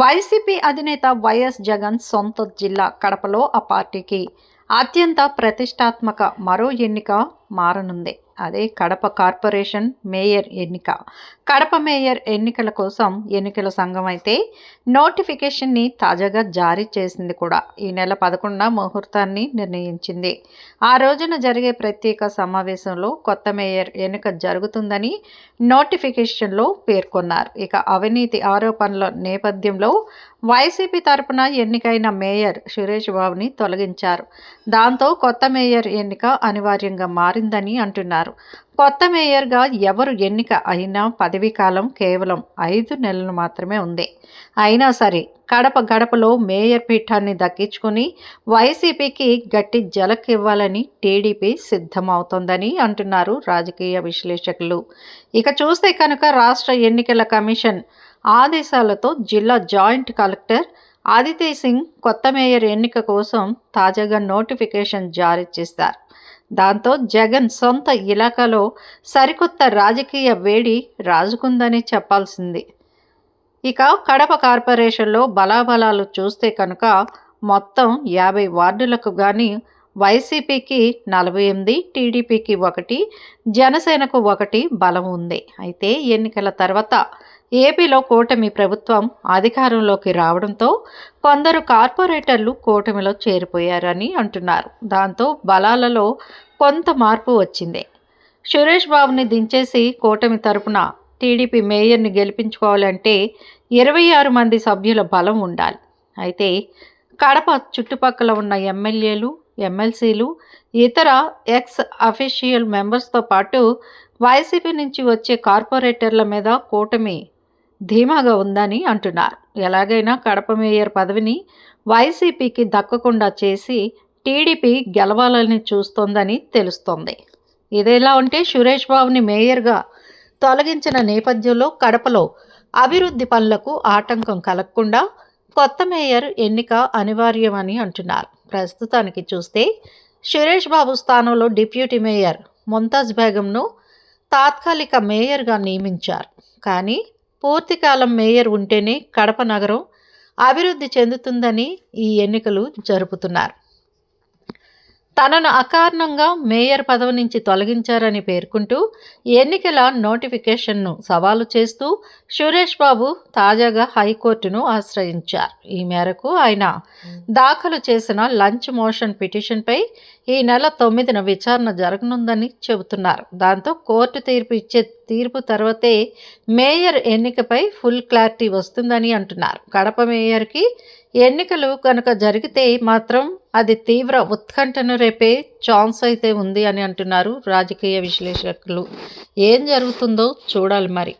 YCP అధినేత YS Jagan సొంత జిల్లా కడపలో ఆ పార్టీకి అత్యంత ప్రతిష్టాత్మక మరో ఎన్నిక మారనుంది. అదే కడప కార్పొరేషన్ మేయర్ ఎన్నిక. కడప మేయర్ ఎన్నికల కోసం ఎన్నికల సంఘం అయితే నోటిఫికేషన్ని తాజాగా జారీ చేసింది కూడా. ఈ నెల పదకొండున ముహూర్తాన్ని నిర్ణయించింది. ఆ రోజున జరిగే ప్రత్యేక సమావేశంలో కొత్త మేయర్ ఎన్నిక జరుగుతుందని నోటిఫికేషన్లో పేర్కొన్నారు. ఇక అవినీతి ఆరోపణల నేపథ్యంలో వైసీపీ తరపున ఎన్నికైన మేయర్ సురేష్ బాబుని తొలగించారు. దాంతో కొత్త మేయర్ ఎన్నిక అనివార్యంగా మారిందని అంటున్నారు. కొత్త మేయర్గా ఎవరు ఎన్నిక అయినా పదవీ కాలం కేవలం ఐదు నెలలు మాత్రమే ఉంది. అయినా సరే కడప గడపలో మేయర్ పీఠాన్ని దక్కించుకుని వైసీపీకి గట్టి జలకివ్వాలని టీడీపీ సిద్ధమవుతోందని అంటున్నారు రాజకీయ విశ్లేషకులు. ఇక చూస్తే కనుక రాష్ట్ర ఎన్నికల కమిషన్ ఆదేశాలతో జిల్లా జాయింట్ కలెక్టర్ ఆదిత్య సింగ్ కొత్త మేయర్ ఎన్నిక కోసం తాజాగా నోటిఫికేషన్ జారీ చేశారు. దాంతో జగన్ సొంత ఇలాకాలో సరికొత్త రాజకీయ వేడి రాజుకుందని చెప్పాల్సింది. ఇక కడప కార్పొరేషన్లో బలాబలాలు చూస్తే కనుక మొత్తం యాభై వార్డులకు కానీ వైసీపీకి నలభై ఎనిమిది టీడీపీకి ఒకటి జనసేనకు ఒకటి బలం ఉంది. అయితే ఎన్నికల తర్వాత ఏపీలో కూటమి ప్రభుత్వం అధికారంలోకి రావడంతో కొందరు కార్పొరేటర్లు కూటమిలో చేరిపోయారని అంటున్నారు. దాంతో బలాలలో కొంత మార్పు వచ్చింది. సురేష్ బాబుని దించేసి కూటమి తరపున టీడీపీ మేయర్ని గెలిపించుకోవాలంటే ఇరవై ఆరు మంది సభ్యుల బలం ఉండాలి. అయితే కడప చుట్టుపక్కల ఉన్న ఎమ్మెల్యేలు ఎమ్మెల్సీలు ఇతర ఎక్స్ అఫీషియల్ మెంబర్స్తో పాటు వైసీపీ నుంచి వచ్చే కార్పొరేటర్ల మీద కూటమి ధీమాగా ఉందని అంటున్నారు. ఎలాగైనా కడప మేయర్ పదవిని వైసీపీకి దక్కకుండా చేసి టీడీపీ గెలవాలని చూస్తోందని తెలుస్తోంది. ఇదేలా ఉంటే సురేష్ బాబుని మేయర్గా తొలగించిన నేపథ్యంలో కడపలో అభివృద్ధి పనులకు ఆటంకం కలగకుండా కొత్త మేయర్ ఎన్నిక అనివార్యమని అంటున్నారు. ప్రస్తుతానికి చూస్తే సురేష్ బాబు స్థానంలో డిప్యూటీ మేయర్ ముంతాజ్ బేగంను తాత్కాలిక మేయర్గా నియమించారు. కానీ పూర్తికాలం మేయర్ ఉంటేనే కడప నగరం అభివృద్ధి చెందుతుందని ఈ ఎన్నికలు జరుపుతున్నారు. తనను అకారణంగా మేయర్ పదవి నుంచి తొలగించారని పేర్కొంటూ ఎన్నికల నోటిఫికేషన్ను సవాలు చేస్తూ సురేష్ బాబు తాజాగా హైకోర్టును ఆశ్రయించారు. ఈ మేరకు ఆయన దాఖలు చేసిన లంచ్ మోషన్ పిటిషన్పై ఈ నెల తొమ్మిదిన విచారణ జరగనుందని చెబుతున్నారు. దాంతో కోర్టు తీర్పు ఇచ్చే తీర్పు తర్వాతే మేయర్ ఎన్నికపై ఫుల్ క్లారిటీ వస్తుందని అంటున్నారు. కడప మేయర్కి ఎన్నికలు కనుక జరిగితే మాత్రం అది తీవ్ర ఉత్కంఠను రేపే ఛాన్స్ అయితే ఉంది అని అంటున్నారు రాజకీయ విశ్లేషకులు. ఏం జరుగుతుందో చూడాలి మరి.